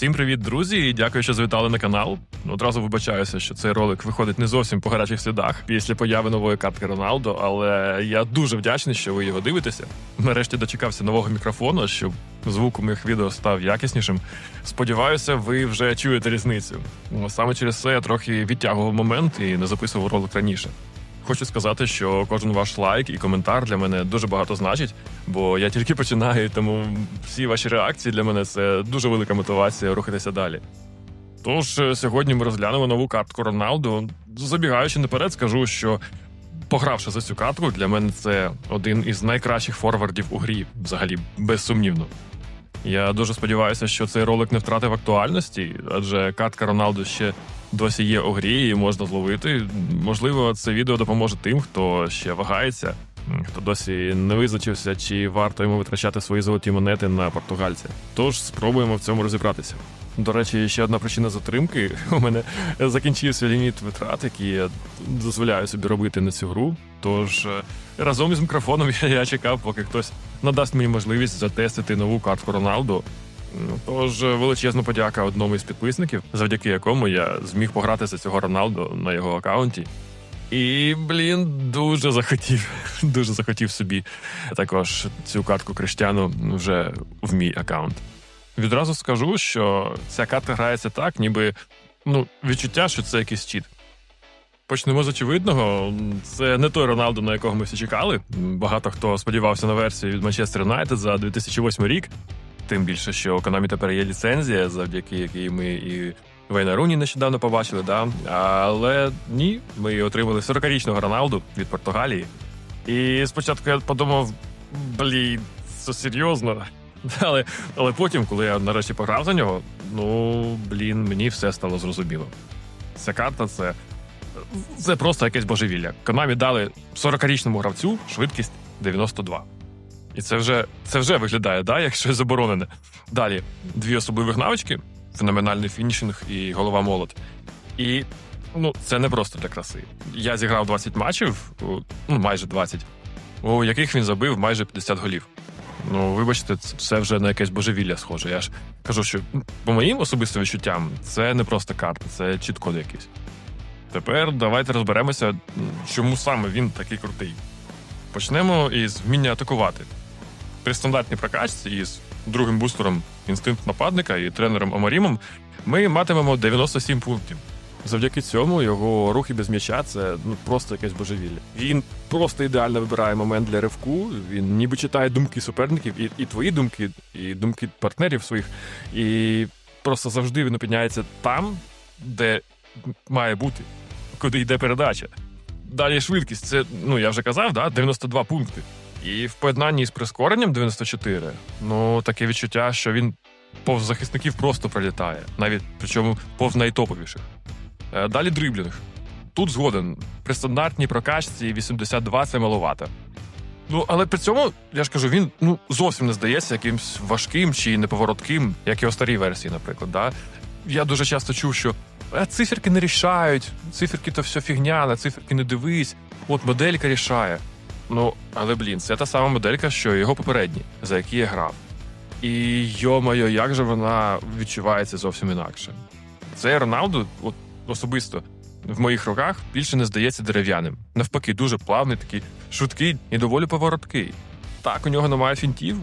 Всім привіт, друзі! і Дякую, що завітали на канал. Одразу вибачаюся, що цей ролик виходить не зовсім по гарячих слідах після появи нової картки Роналдо, але я дуже вдячний, що ви його дивитеся. Нарешті дочекався нового мікрофону, щоб звук у моїх відео став якіснішим. Сподіваюся, ви вже чуєте різницю. Саме через це я трохи відтягував момент і не записував ролик раніше. Хочу сказати, що кожен ваш лайк і коментар для мене дуже багато значить, бо я тільки починаю, тому всі ваші реакції для мене це дуже велика мотивація рухатися далі. Тож е, сьогодні ми розглянемо нову картку Роналду. Забігаючи наперед, скажу, що погравши за цю картку, для мене це один із найкращих форвардів у грі, взагалі безсумнівно. Я дуже сподіваюся, що цей ролик не втратив актуальності, адже картка Роналду ще досі є у грі і можна зловити. Можливо, це відео допоможе тим, хто ще вагається, хто досі не визначився, чи варто йому витрачати свої золоті монети на португальця. Тож спробуємо в цьому розібратися. До речі, ще одна причина затримки. У мене закінчився ліміт витрат, які я дозволяю собі робити на цю гру. Тож е, разом із мікрофоном я, я чекав, поки хтось надасть мені можливість затестити нову картку Роналду. Ну, Тож е, величезна подяка одному із підписників, завдяки якому я зміг пограти за цього Роналду на його аккаунті. І, блін, дуже захотів, дуже захотів собі також цю картку Криштяну вже в мій аккаунт. Відразу скажу, що ця карта грається так, ніби ну, відчуття, що це якийсь чіт. Почнемо з очевидного. Це не той Роналду, на якого ми всі чекали. Багато хто сподівався на версію від Манчестер Юнайтед за 2008 рік. Тим більше, що у Конамі тепер є ліцензія, завдяки якій ми і Вейна Руні нещодавно побачили, да? але ні, ми отримали 40-річного Роналду від Португалії. І спочатку я подумав: блін, це серйозно. Але але потім, коли я нарешті пограв за нього, ну блін, мені все стало зрозуміло. Ця карта це це просто якесь божевілля. Конамі дали 40-річному гравцю швидкість 92. І це вже це вже виглядає, да, як щось заборонене. Далі дві особливих навички: феноменальний фінішинг і голова молот. І ну, це не просто для краси. Я зіграв 20 матчів, ну майже 20, у яких він забив майже 50 голів. Ну, вибачте, це вже на якесь божевілля схоже. Я ж кажу, що по моїм особистим відчуттям це не просто карта, це чіткод якийсь. Тепер давайте розберемося, чому саме він такий крутий. Почнемо із вміння атакувати. При стандартній прокачці із другим бустером інстинкт нападника і тренером Омарімом ми матимемо 97 пунктів. Завдяки цьому його рухи без м'яча це ну просто якесь божевілля. Він просто ідеально вибирає момент для ривку. Він ніби читає думки суперників, і і твої думки, і думки партнерів своїх. І просто завжди він опиняється там, де має бути, куди йде передача. Далі швидкість. Це ну я вже казав, да, 92 пункти. І в поєднанні з прискоренням 94, ну таке відчуття, що він повз захисників просто пролітає, навіть причому повз найтоповіших. Е, далі дриблінг. Тут згоден. При стандартній прокачці 82 це маловато. Ну, але при цьому, я ж кажу, він ну зовсім не здається якимсь важким чи неповоротким, як і у старій версії, наприклад. Да? Я дуже часто чув, що «Е, циферки не рішають, циферки то все фігня, на циферки не дивись, от моделька рішає. Ну, але блін, це та сама моделька, що його попередні, за які я грав. І йо-моє, як же вона відчувається зовсім інакше. Цей Роналду, от особисто в моїх руках більше не здається дерев'яним. Навпаки, дуже плавний, такий швидкий і доволі повороткий. Так, у нього немає фінтів,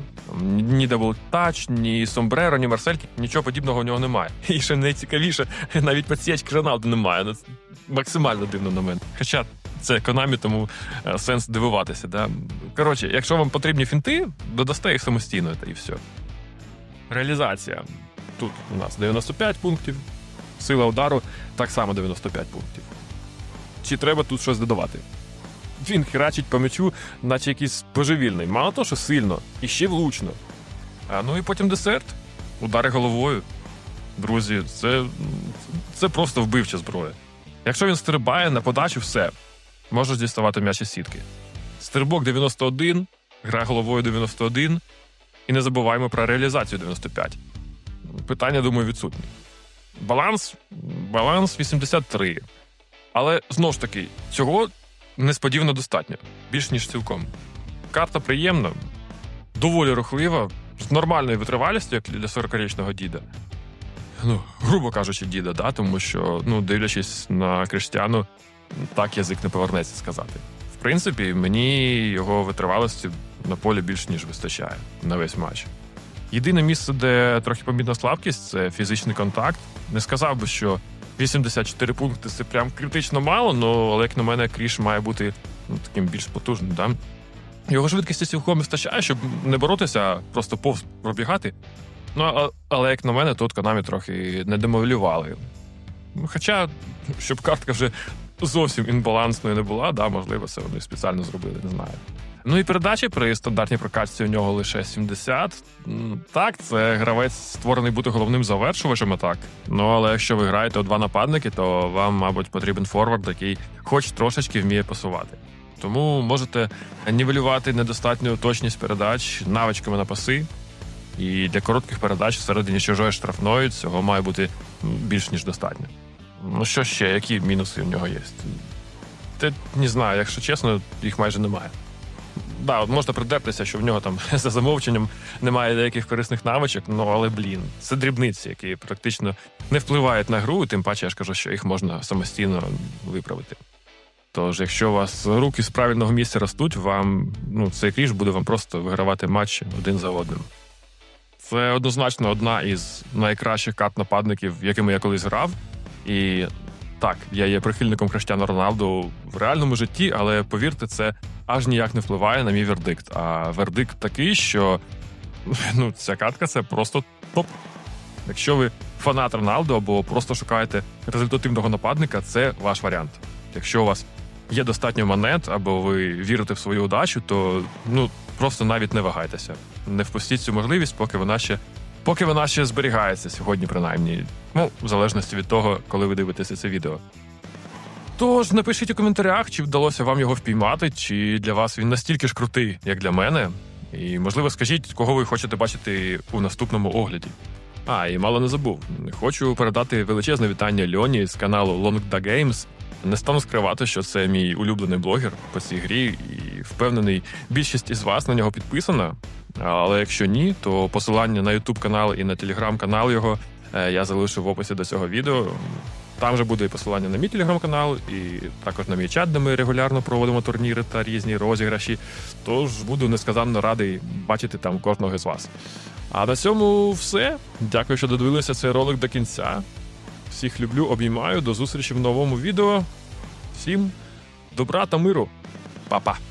ні даблтач, ні сомбреро, ні марсельки, нічого подібного у нього немає. І ще найцікавіше, навіть підсічки Роналду немає. Ну, максимально дивно на мене. Хоча це економі, тому е, сенс дивуватися. Да? Коротше, якщо вам потрібні фінти, додасте їх самостійно та і все. Реалізація. Тут у нас 95 пунктів, сила удару так само 95 пунктів. Чи треба тут щось додавати? Він херачить по м'ячу, наче якийсь божевільний. Мало того, що сильно, і ще влучно. А ну і потім десерт. Удари головою. Друзі, це це просто вбивча зброя. Якщо він стрибає на подачу, все. Можеш діставати м'яч із сітки. Стрибок 91, гра головою 91. І не забуваємо про реалізацію 95. Питання, думаю, відсутні. Баланс баланс 83. Але знову ж таки, цього несподівано достатньо, більш ніж цілком. Карта приємна, доволі рухлива, з нормальною витривалістю, як для 40-річного діда. ну, грубо кажучи, діда, да? тому що, ну, дивлячись на Криштіану, так язик не повернеться сказати. В принципі, мені його витривалості на полі більш ніж вистачає на весь матч. Єдине місце, де трохи помітна слабкість, це фізичний контакт. Не сказав би, що 84 пункти це прям критично мало, ну, але як на мене, Кріш має бути ну, таким більш потужним. Да? Його швидкості цілком вистачає, щоб не боротися, а просто повз пробігати. Ну, а- але як на мене, тут Konami трохи не демовлювали. Ну, Хоча, щоб картка вже зовсім інбалансною не була, да, можливо, це вони спеціально зробили, не знаю. Ну і передачі при стандартній прокачці у нього лише 70. Так, це гравець створений бути головним завершувачем атак. Ну але якщо ви граєте у два нападники, то вам, мабуть, потрібен форвард, який хоч трошечки вміє пасувати. Тому можете нівелювати недостатню точність передач навичками на паси. І для коротких передач всередині чужої штрафної цього має бути більш ніж достатньо. Ну що ще, які мінуси в нього є? Те не знаю, якщо чесно, їх майже немає. Да, от можна придертися, що в нього там за замовченням немає деяких корисних навичок, ну але блін, це дрібниці, які практично не впливають на гру, тим паче я ж кажу, що їх можна самостійно виправити. Тож, якщо у вас руки з правильного місця ростуть, вам ну, цей кріж буде вам просто вигравати матчі один за одним. Це однозначно одна із найкращих карт нападників, якими я колись грав. І так, я є прихильником Криштіану Роналду в реальному житті, але повірте, це аж ніяк не впливає на мій вердикт. А вердикт такий, що ну, ця картка це просто топ. Якщо ви фанат Роналду або просто шукаєте результативного нападника, це ваш варіант. Якщо у вас є достатньо монет, або ви вірите в свою удачу, то ну просто навіть не вагайтеся. Не впустіть цю можливість, поки вона ще поки вона ще зберігається сьогодні, принаймні. Ну, в залежності від того, коли ви дивитеся це відео. Тож напишіть у коментарях, чи вдалося вам його впіймати, чи для вас він настільки ж крутий, як для мене. І, можливо, скажіть, кого ви хочете бачити у наступному огляді. А, і мало не забув. Хочу передати величезне вітання Льоні з каналу Longda Games. Не стану скривати, що це мій улюблений блогер по цій грі, і впевнений, більшість із вас на нього підписана. Але якщо ні, то посилання на YouTube канал і на телеграм-канал його е, я залишу в описі до цього відео. Там же буде і посилання на мій телеграм-канал, і також на мій чат, де ми регулярно проводимо турніри та різні розіграші. Тож буду несказанно радий бачити там кожного з вас. А на цьому все. Дякую, що додивилися цей ролик до кінця. Всіх люблю, обіймаю. До зустрічі в новому відео. Всім добра та миру. Па-па!